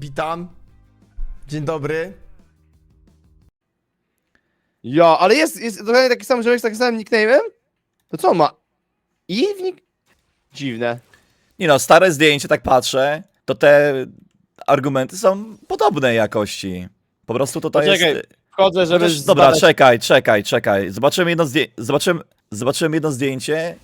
Witam. Dzień dobry. Ja, ale jest, jest dokładnie taki sam człowiek z takim samym nickname'em? To co on ma? I w nick... Dziwne. Nie no, stare zdjęcie, tak patrzę, to te argumenty są podobnej jakości. Po prostu to, to Poczekaj, jest... Wchodzę, żeby... Chociaż, dobra, zbadać- czekaj, czekaj, czekaj. Zobaczyłem jedno, zdję... zobaczyłem, zobaczyłem jedno zdjęcie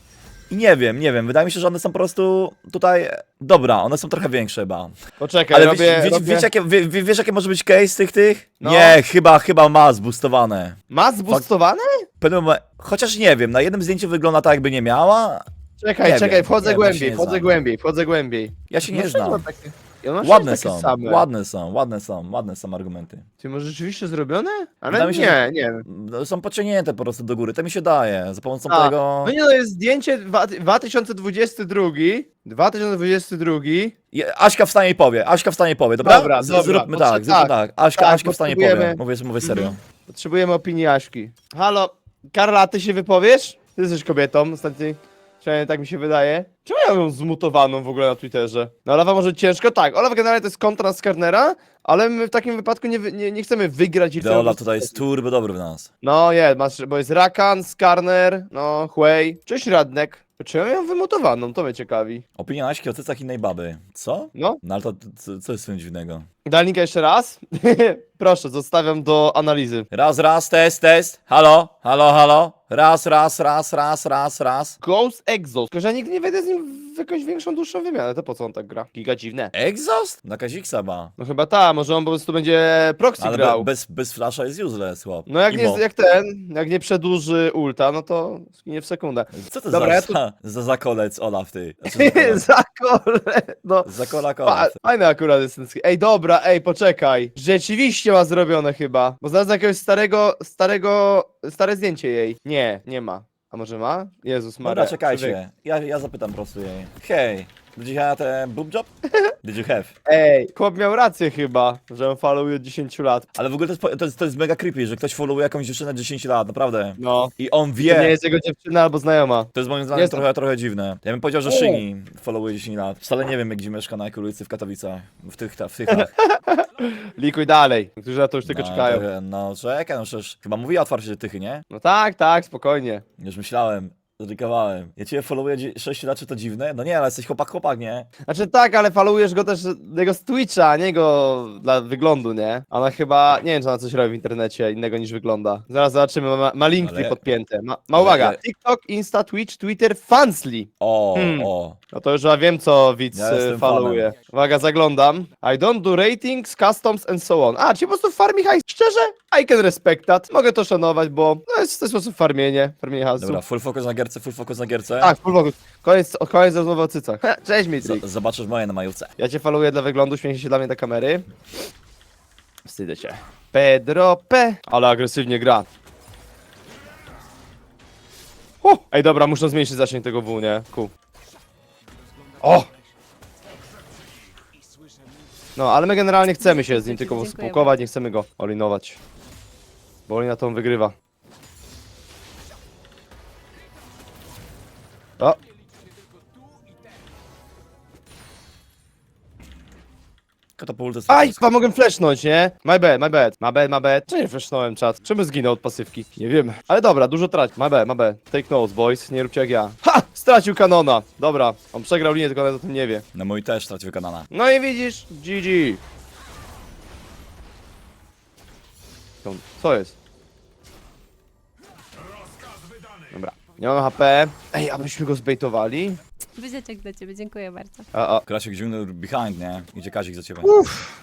i nie wiem, nie wiem. Wydaje mi się, że one są po prostu tutaj... Dobra, one są trochę większe chyba. Poczekaj, Ale robię, wiecie, robię... wiecie, jakie, wie, wie- wiesz, jakie może być case tych tych? No. Nie, chyba, chyba ma zboostowane. Ma zboostowane? W pewnym chociaż nie wiem, na jednym zdjęciu wygląda tak, jakby nie miała. Czekaj, Nie czekaj, wiem, wchodzę nie wiem, głębiej, nie wchodzę znam. głębiej, wchodzę głębiej. Ja się No nie ma znam. takie- I one Ładne są, takie same. ładne są, ładne są, ładne są argumenty. Ty może rzeczywiście zrobione? Ale Wydaje mi nie, nie. No, Są pociągnięte po prostu do góry, to mi się daje, za pomocą A, tego... No nie, no jest zdjęcie dwa- 2022, 2022. Je- Aśka wstanie i powie, Aśka wstanie i powie, dobra? Dobra, Z- dobra, Zróbmy potrze- tak, zróbmy tak, tak. Aśka, tak, Aśka wstanie i powie, potrzebujemy- mówię, mówię serio. Potrzebujemy opinii Aśki. Halo, Karla, ty się wypowiesz? Ty jesteś kobietą, ostatnio. Przynajmniej tak mi się wydaje. Czemu ja ją zmutowaną w ogóle na Twitterze? No Olawa może ciężko? Tak, Olaf generalnie to jest kontra z Karnera, ale my w takim wypadku nie, wy- nie, nie chcemy wygrać i chcemy... Deola tutaj jest turbo dobry w nas. No jest, masz, bo jest Rakan, Skarner, no, Huey. Cześć Radnek. Czy ja ją wymutowaną? To mnie ciekawi. Opinia Aśki o cycach innej baby. Co? No. No ale to, co, co jest w tym dziwnego? Daj linka jeszcze raz? Proszę, zostawiam do analizy. Raz, raz, test, test. Halo, halo, halo. Raz, raz, raz, raz, raz, raz. Ghost Exhaust. Tylko, że ja nigdy nie wejdę z nim w jakąś większą, dłuższą wymianę. To po co on tak gra? Giga dziwne. Exhaust? Na Kaziksa ma. No chyba ta, może on po prostu będzie proxy Ale grał. be, bez, bez flasha jest useless, chłop. No jak, Imo. nie, jak ten, jak nie przedłuży ulta, no to nie w sekundę. Co to Dobra, za, ja tu- za, za zakolec Olaf, ty? Znaczy, Za kole, no. Zakola Fa Olaf. fajny akurat jest ten. Ej, dobra, ej, poczekaj. Rzeczywiście ma zrobione chyba. Bo znalazłem jakiegoś starego, starego, stare zdjęcie jej. Nie, nie ma. A może ma? Jezus Maria. Dobra, człowiek. czekajcie. Ja, ja zapytam po prostu jej. Hej, did you have a boob job? Did you have? Ej, chłop miał rację chyba, że on followuje od 10 lat. Ale w ogóle to jest, po- to jest, to jest mega creepy, że ktoś followuje jakąś dziewczynę 10 lat, naprawdę. No. I on To nie wie. jest jego dziewczyna albo znajoma. To jest moim zdaniem Jest- trochę, trochę dziwne. Ja bym powiedział, że. Szyni followuje 10 lat. Wcale nie wiem, jak gdzie mieszka na jakiej ulicy w Katowicach. W tych, ta- w tych. Likuj dalej. Którzy na to już tylko no, czekają. trochę- No, czekaj, no przecież chyba mówiła otwarcie, że tychy, nie? No tak, tak, spokojnie. Już myślałem. Zadykowałem. Ja ciebie followuję dzie- 6 lat, czy to dziwne? No nie, ale jesteś chłopak, chłopak, nie? Znaczy tak, ale falujesz go też jego z Twitcha, a nie go dla wyglądu, nie? Ona chyba, nie wiem czy ona coś robi w internecie innego niż wygląda. Zaraz zobaczymy, ma, ma link Ale- podpięte. Ma, ma ale- uwaga, TikTok, Insta, Twitch, Twitter, Fansly. O, Hmm. o. No to już ja wiem co widz Ja ja jestem faluje. Uwaga, zaglądam. I don't do ratings, customs and so on. A, czyli po prostu farmi hajs. Szczerze, I can respect that. Mogę to szanować, bo to jest w ten sposób farmienie, farmienie hajsu. Dobra, full focus na gierce, full focus na gierce. Tak, full focus. Koniec, koniec rozmowy o cycach. Cześć Mitrix. Z- zobaczysz moje na majówce. Ja cię faluję dla wyglądu, śmiejcie się dla mnie do kamery. Wstydzę się. Pedro P. Ale agresywnie gra. Uh, ej, dobra, muszę zmniejszyć zasięg tego W, nie? Ku. O! No, ale my generalnie chcemy się z nim tylko Dziękujemy. spłukować, nie chcemy go olinować. Bo Olina to on wygrywa. O! Katapulty jest Aj, chyba mogę flashnąć, nie? My bad, my bad, my bad, my bad. Czemu nie flashnąłem, czat? Czemu zginął od pasywki? Nie wiem. Ale dobra, dużo trać. My bad, my bad. Take notes, boys. Nie róbcie jak ja. Ha! Stracił kanona. Dobra, on przegrał linię, tylko nawet o tym nie wie. Na mój też stracił kanana. No i widzisz, GG. Co jest? Nie mam HP. Ej, abyśmy go zbejtowali? Wyzieczek dla ciebie, dziękuję bardzo. A, a. Krasiek zimny behind, nie? Idzie Kazik za ciebie.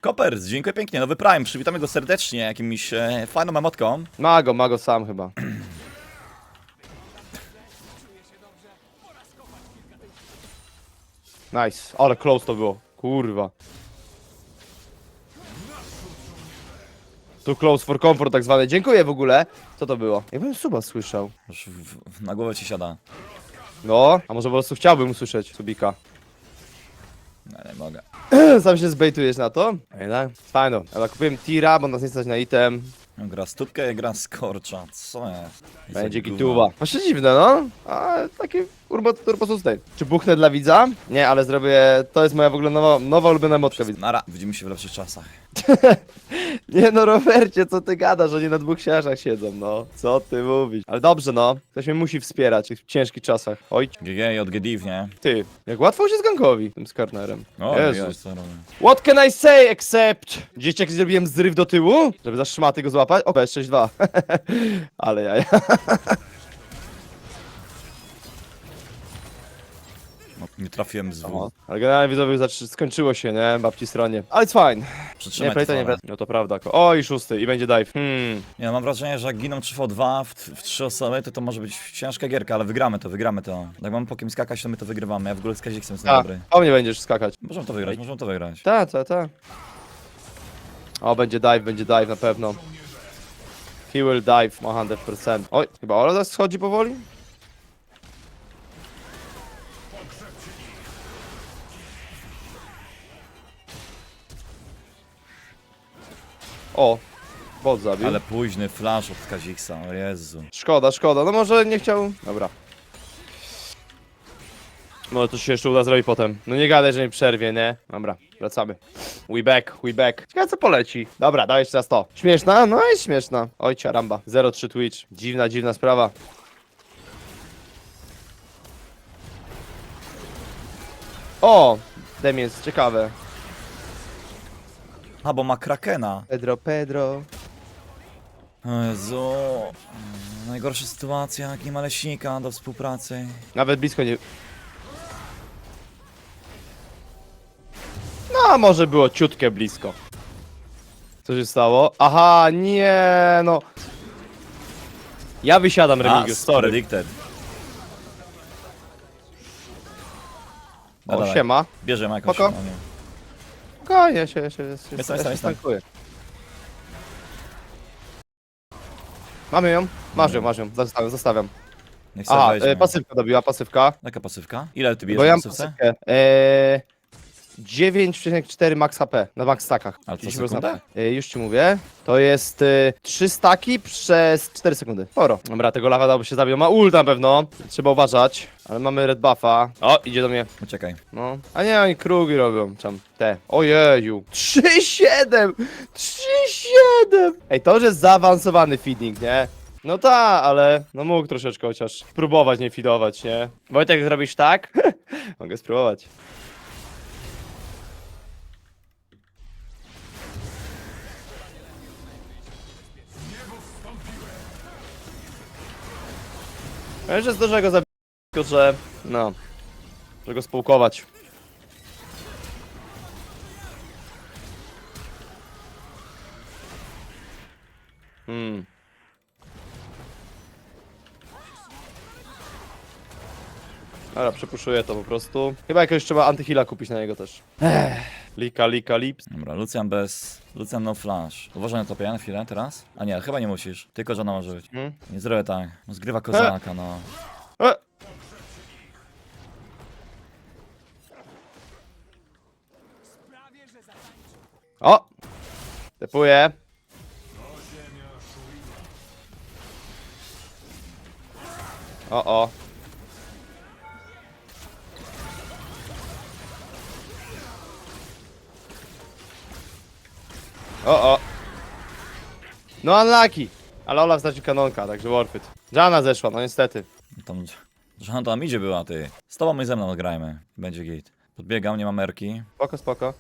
Kopers, dziękuję pięknie, nowy Prime. Przywitamy go serdecznie jakimś e, fajną emotką. Mago, mago sam chyba. Nice, ale close to było. Kurwa. Tu close for comfort tak zwane. Dziękuję w ogóle. Co to było? Jakbym suba słyszał. Już w, w, na głowę ci siada. No, a może po prostu chciałbym usłyszeć subika. No, nie mogę. Sam się zbejtujesz na to? Ej, tak? Fajno. Ale kupiłem tira, bo nas nie stać na item. Gra stópkę, gra skorcza. Co jest? Będzie gituwa. Właśnie dziwne, no. A takie urbo turbo sustain. Czy buchnę dla widza? Nie, ale zrobię... To jest moja w ogóle nowa, nowa ulubiona motka widza. Nara, widzimy się w lepszych czasach. Nie no, Robercie, co ty gadasz? Oni na dwóch siarzach siedzą, no. Co ty mówisz? Ale dobrze, no. Ktoś mnie musi wspierać w tych ciężkich czasach. Oj, GG od GDIV, nie? ty. Jak łatwo się z gankowi tym skarnerem. O, Jezus. Co robię. What can I say except... Dzieciak zrobiłem zryw do tyłu, żeby za szmaty go złapać. O, PS62. Ale ja... nie trafiłem z W. Ale generalnie widzowie skończyło się, nie? Babci stronie. Ale it's fine. Przytrzymaj Nie, play to nie trwale. wezmę. No to prawda. ko- O, i szósty, i będzie dive. Hmm. No, mam wrażenie, że jak giną 3v2 w, w 3 osoby, to to może być ciężka gierka, ale wygramy to, wygramy to. Jak mam po kim skakać, to my to wygrywamy. Ja w ogóle z Kaziksem jestem A, dobry. o mnie będziesz skakać. Możemy to wygrać, możemy to wygrać. Ta, ta, ta. O, będzie dive, będzie dive na pewno. He will dive, ma 100%. Oj, chyba Ola schodzi powoli? O, bot zabił. Ale późny flash od Kaziksa, o Jezu. Szkoda, szkoda. No może nie chciał... Dobra. Może to się jeszcze uda zrobić potem. No nie gadaj, że nie przerwie, nie? Dobra, wracamy. We back, we back. Ciekawe co poleci. Dobra, daj jeszcze raz to. Śmieszna? No jest śmieszna. Oj, ciaramba. 0-3 Twitch. Dziwna, dziwna sprawa. O! Dem jest ciekawe. A, bo ma Krakena. Pedro, Pedro. O Jezu. Najgorsza sytuacja, jak nie ma leśnika do współpracy. Nawet blisko nie... No, może było ciutkę blisko. Co się stało? Aha, nie, no. Ja wysiadam, Remigiusz, sorry. predicted. O, Dawaj, siema. Bierzemy jakąś... Spoko. no nie. Okej, ja się, ja się, ja się, Jestem, ja się jestem, jestem. stankuję. Mamy ją? Masz ją, masz ją, zostawiam, zostawiam. Niech sobie Aha, weźmie. e, pasywka dobiła, pasywka. Jaka pasywka? Ile ty Bo ja mam pasywkę. Eee, 9,4 max HP na max stackach. Ale co, 10% sekundę? HP. E, już ci mówię. To jest e, 3 staki przez 4 sekundy. Sporo. Dobra, tego lawa dałoby się zabić. Ma ult na pewno. Trzeba uważać. Ale mamy red buffa. O, idzie do mnie. Uciekaj. No. A nie, oni krugi robią. Czam te. Ojeju. 3,7! 3,7! Ej, to już jest zaawansowany feeding, nie? No ta, ale no mógł troszeczkę chociaż próbować nie feedować, nie? Wojtek, zrobisz tak? Mogę spróbować. Wiesz, że zdążę go zabić, tylko że... no... Żeby go spółkować. Hmm. Dobra, przepuszuję to po prostu. Chyba jakoś trzeba antyhila kupić na niego też. Ech. Lika, lika, lips. Dobra, Lucian bez... Lucian no flash. Uważaj na topie na chwilę teraz. A nie, chyba nie musisz. Tylko żona może być. Hmm? Nie zrobię tak. No, Zgrywa kozaka, no. E! O! Tepuję. O, o. O, o. No unlucky. Ale Olaf znaczy kanonka, także worth it. Jana zeszła, no niestety. Tam... Tam idzie była, ty. Z tobą i ze mną grajmy. Będzie git. Podbiegam, nie ma merki. Spoko, spoko.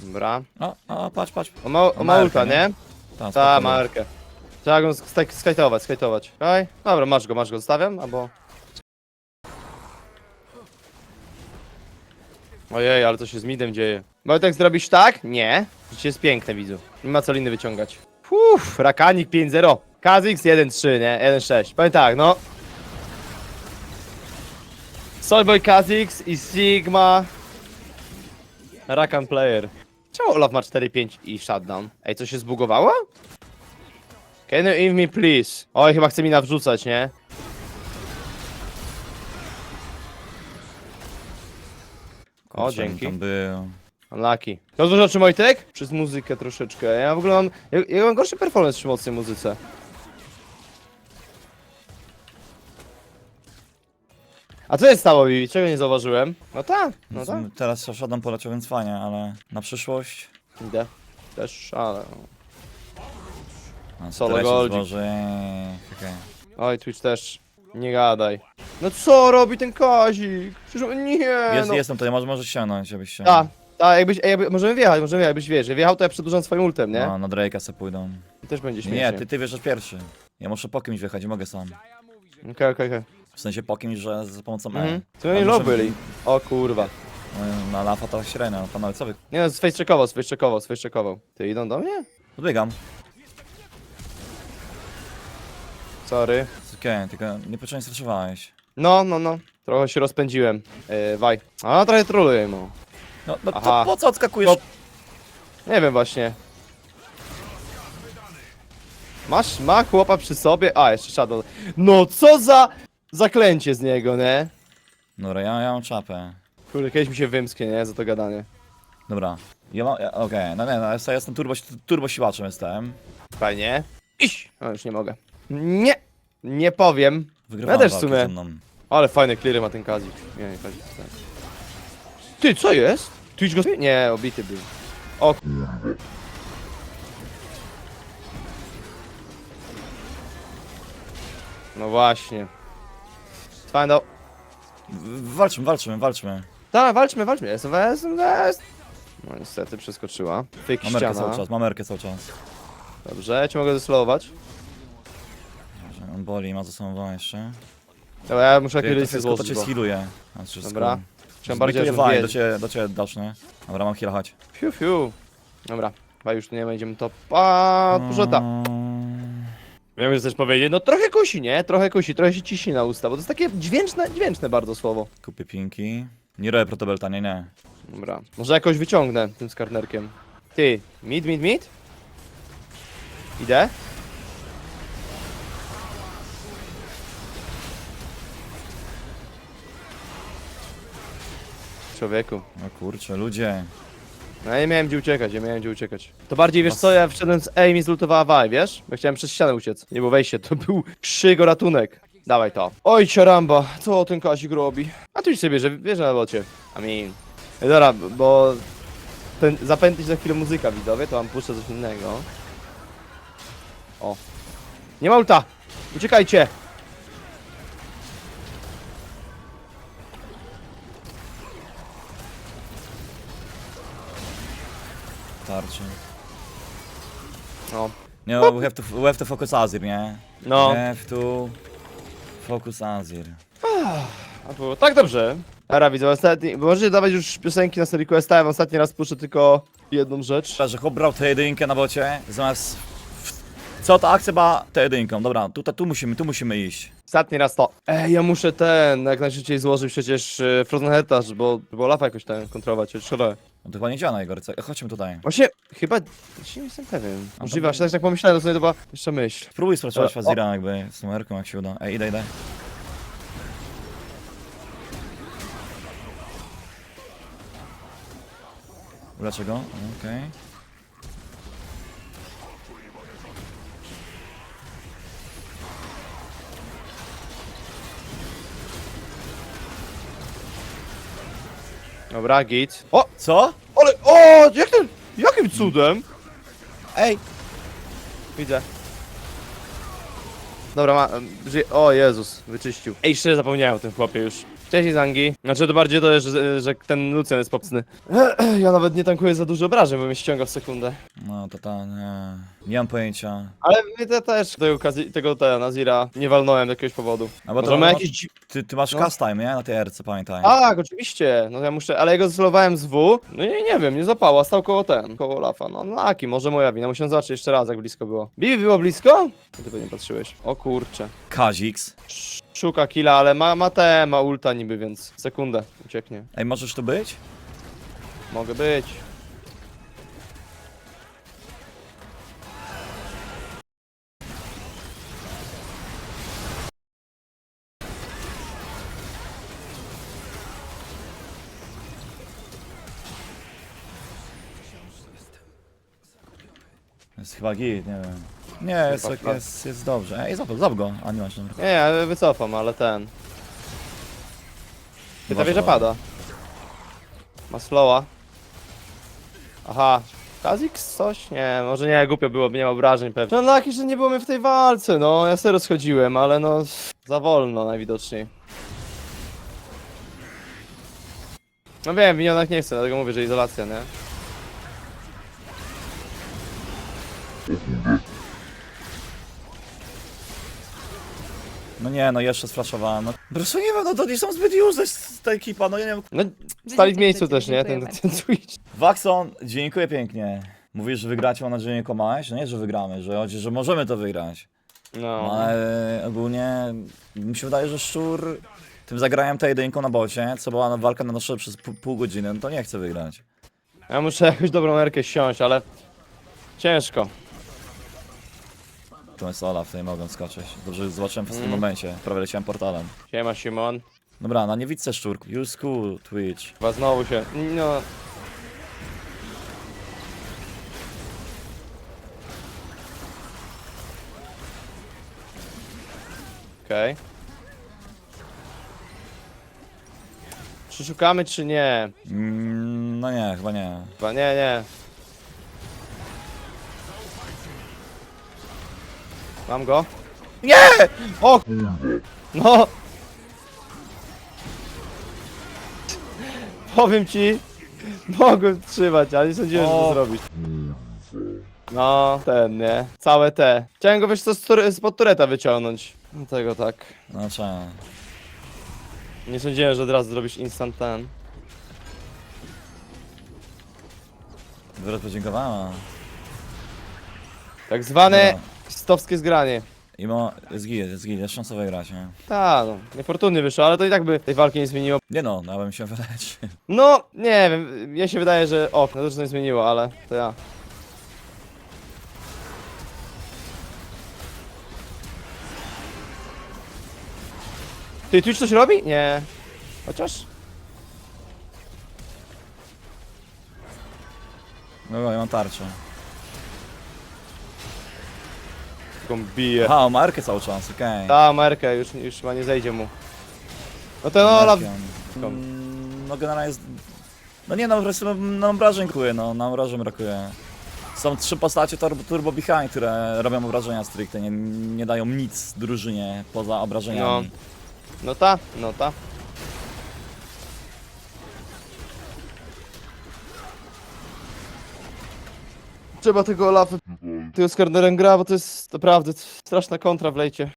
Dobra. O, o, patrz, patrz. O, ma, o ma Markę, ulta, nie? nie? Tam, Ta, spokojnie. markę. Trzeba go sk- skajtować, skajtować. Okej? Dobra, masz go, masz go. Zostawiam, albo... Ojej, ale co się z midem dzieje? Wojtek, zrobisz tak? Nie. Życie jest piękne, widzu. Nie ma co liny wyciągać. Uff, Rakanik 5-0. Kazix 1-3, nie? 1-6. Powiem tak, no. Soyboy Kazix i Sigma. Rakan player. Czemu Olaf ma 4-5 i shutdown? Ej, co się zbugowało? Can you give me please? Oj, chyba chce mi nawrzucać, nie? O, dzięki. Tam był. Unlucky. To dużo czy Mojtek? Przez muzykę troszeczkę. Ja w ogóle mam... Ja, ja mam gorszy performance przy mocnej muzyce. A co się stało, Vivi? Czego nie zauważyłem? No tak, no tak. Teraz Shadow poleciał, więc fajnie, ale na przyszłość... Idę. Też, ale... A, Solo Goldzik. okej. Oj, Twitch też. Nie gadaj. No co robi ten Kazik? Przecież on- nie, Jest, no. Jestem tutaj, może, możesz ściągnąć, żebyś się... Ta, ta, jakbyś, ej, jakby, możemy wjechać, możemy wjechać, jakbyś wiesz, jak wjechał to ja przedłużam swoim ultem, nie? No, na Drake'a se pójdą. Też będzie śmiesznie. Nie, ty, ty wjeżdżasz pierwszy. Ja muszę po kimś wjechać, nie mogę sam. Okej, okej, okej. W sensie po kimś, że za pomocą E. Mhm. To oni muszę- low byli. O kurwa. No, Na lafa to średnio, panowie, co wy... Nie no, sfejszczekował, sfejszczekował, sfejszczekował. Ty idą do mnie? Podbiegam. Sorry. Okej, tylko niepotrzebnie straszowałeś. No, no, no. Trochę się rozpędziłem. Yy, waj. A, trochę troluję, no. No, no Aha. to po co odskakujesz? No. Nie wiem właśnie. Masz, ma chłopa przy sobie? A, jeszcze Shadow. No co za zaklęcie z niego, nie? Dobra, ja, ja mam czapę. Kurde, kiedyś mi się wymsknie, nie? Za to gadanie. Dobra. Ja mam, ja, okej, no nie, no ja jestem turbo, turbo siłaczem jestem. Fajnie. Iść! O, już nie mogę. Nie! Nie powiem. Wygrywam też w walkę sumie. ze mną. Ale fajne cleary ma ten Kazik. Nie, nie Kazik. tak. Ty, co jest? Twitch go... Nie, obity był. O. No właśnie. Fajno. W- Walczmy, walczmy, walczmy. Tak, walczmy, walczmy. Jestem, jest. No niestety przeskoczyła. Fyk Mam merkę cały ściana. czas, mam merkę cały czas. Dobrze, ja cię mogę zeslowować. On boli, ma za sobą wam jeszcze. Dobra, ja muszę Jak jakieś to listy wszystko to złożyć, cię bo... Dobra. Chciałem bardziej, waj, do ciebie, do ciebie dasznę. Dobra, mam heal, chodź. Fiu, fiu. Dobra, chyba już nie będziemy to... A, puszota. Mm, Miałem już też powiedzieć, no trochę kusi, nie? Trochę kusi, trochę się ciśnie na usta, bo to jest takie dźwięczne, dźwięczne bardzo słowo. Kupię pinki. Nie robię protobelta, nie, nie. Dobra, może jakoś wyciągnę tym skarnerkiem. Ty, mid, mid, mid? Idę? Człowieku. O kurczę, ludzie. No ja nie miałem gdzie uciekać, ja miałem gdzie uciekać. To bardziej, wiesz co, ja wszedłem z A i mi zlutowała Waj, wiesz? Bo chciałem przez ścianę uciec. Nie było wejście, to był krzygo ratunek. Dawaj to. Oj, ciaramba, co ten Kazik robi? A tu już sobie bierze, bierze na bocie. I mean. Dobra, bo... Ten, zapętlić za chwilę muzyka widzowie, to mam puszczę coś innego. O. Nie ma ulta! Uciekajcie! Tarczy. No. Nie, no, we have to, we have to focus Azir, nie? No. We have to focus Azir. A było tak dobrze. Ara widzę, ostatni... bo Możecie dawać już piosenki na serii Questa, ja wam ostatni raz puszczę tylko jedną rzecz. Że chłop brał tę jedynkę na bocie, zamiast... w- Co ta akcja była tę jedynką? Dobra, tutaj, tu musimy, tu musimy iść. Ostatni raz to. Ej, ja muszę ten, jak najszybciej złożyć przecież e, Frozen Heritage, bo, bo Lafa jakoś ten kontrolować, szkoda. No to chyba nie działa na jego ręce. Chodźmy tutaj. Właśnie, chyba, właśnie nie jestem pewien. A Możliwe, to- aż tak, tak pomyślałem, to sobie to była jeszcze myśl. Spróbuj sprawdzić E, o. Fazira jakby z numerką, jak się uda. Ej, idę, idę. Dlaczego? Okej. Dobra, git. O, Co? ale, o, jak ten, jakim cudem? Ej! Widzę. Dobra, ma, em, żyje, o Jezus, wyczyścił. Ej, szczerze zapomniałem o tym chłopie już. Cześć Zangi. Znaczy to bardziej to, że, że ten Lucian jest popsny. Ja nawet nie tankuję za dużo obrażeń, bo mnie ściąga w sekundę. No to ta, nie. Nie mam pojęcia. Ale mnie te, też tego, Kazi- tego te, Nazira nie walnąłem z jakiegoś powodu. A bo Może to- ma jakieś... dzi- Ty, ty masz No. cast time, nie? Na tej RC, pamiętaj. Tak, oczywiście. No ja muszę, ale jego zlowałem z W. No i nie wiem, nie zapała, stał koło ten, koło Lafa. No laki, może moja wina. Musiałem zobaczyć jeszcze raz, jak blisko było. Bibi było blisko? Ty pewnie patrzyłeś. O kurcze. Kazix szuka killa, ale ma, ma te, ma ulta niby, więc sekundę, ucieknie. Ej, możesz tu być? Mogę być. To jest chyba git, nie wiem. Nie, jest, jest, jest dobrze. Ej, zap, zap go, a nie masz dobra. Nie, ja wycofam, ale ten. Ty ta Masz wieża pada. Ma slowa. Aha. Kha'Zix coś? Nie, może nie, głupio było, nie ma obrażeń pewnie. No laki, że nie było mnie w tej walce, no. Ja serio schodziłem, ale no... Za wolno najwidoczniej. No wiem, minionek nie chcę, dlatego mówię, że izolacja, nie? No nie, no jeszcze sflaszowałem. No. Po prostu nie wiem, no to nie są zbyt useless ta ekipa, no nie wiem. No, stali w miejscu też, nie? Ten, ten Twitch. Waxon, dziękuję pięknie. Mówisz, że wygracie, mam nadzieję, nie komałeś? No nie, że wygramy, że chodzi, że możemy to wygrać. No No. ale ogólnie mi się wydaje, że Szczur tym zagraniem tej jedynką na bocie, co była walka na nasze przez pół, godziny, no to nie chce wygrać. Ja muszę jakąś dobrą erkę siąść, ale... Ciężko. Tu jest Olaf, tutaj mogę skoczyć. Dobrze, że zobaczyłem w tym Mm. momencie. Prawie leciałem portalem. Siema, Simon. Dobra, na niewidce Szczur. Use cool, Twitch. Chyba znowu się. No. Okej. Czy szukamy, czy nie? Mm, no nie, chyba nie. Chyba nie, nie. Mam go? Nie! O! No! Powiem ci, mogłem trzymać, ale nie sądziłem, że to zrobić. No, ten, nie? Całe te. Chciałem go, wiesz co, z tur- spod tureta wyciągnąć. No tego tak. No trzeba. Nie sądziłem, że od razu zrobisz instant ten. Wyraz podziękowała. Tak zwane No. Stowskie zgranie. Jest git, jest git, jest szansa wygrać, nie? Tak, no, niefortunnie wyszło, ale to i tak by tej walki nie zmieniło. Nie no, bym się wyleczył. No, nie wiem, mnie się wydaje, że o, no to nie zmieniło, ale to ja. Ty, Twitch coś robi? Nie. Chociaż? No ja mam tarczę. Taką bije. Aha, on ma Erkę cały czas, okej. Ta Merkę już, już chyba nie zejdzie mu. No ten Olaf... Erkę on- Mm, No generalnie jest... No nie no, po prostu nam obrażeń brakuje, no, nam obrażeń brakuje. Są trzy postacie Turbo, turbo Behind, które robią obrażenia stricte, nie, nie dają nic drużynie poza obrażeniami. No ta, no ta. Trzeba tego Olafa, tego z Karnerem gra, bo to jest naprawdę straszna kontra w lejcie.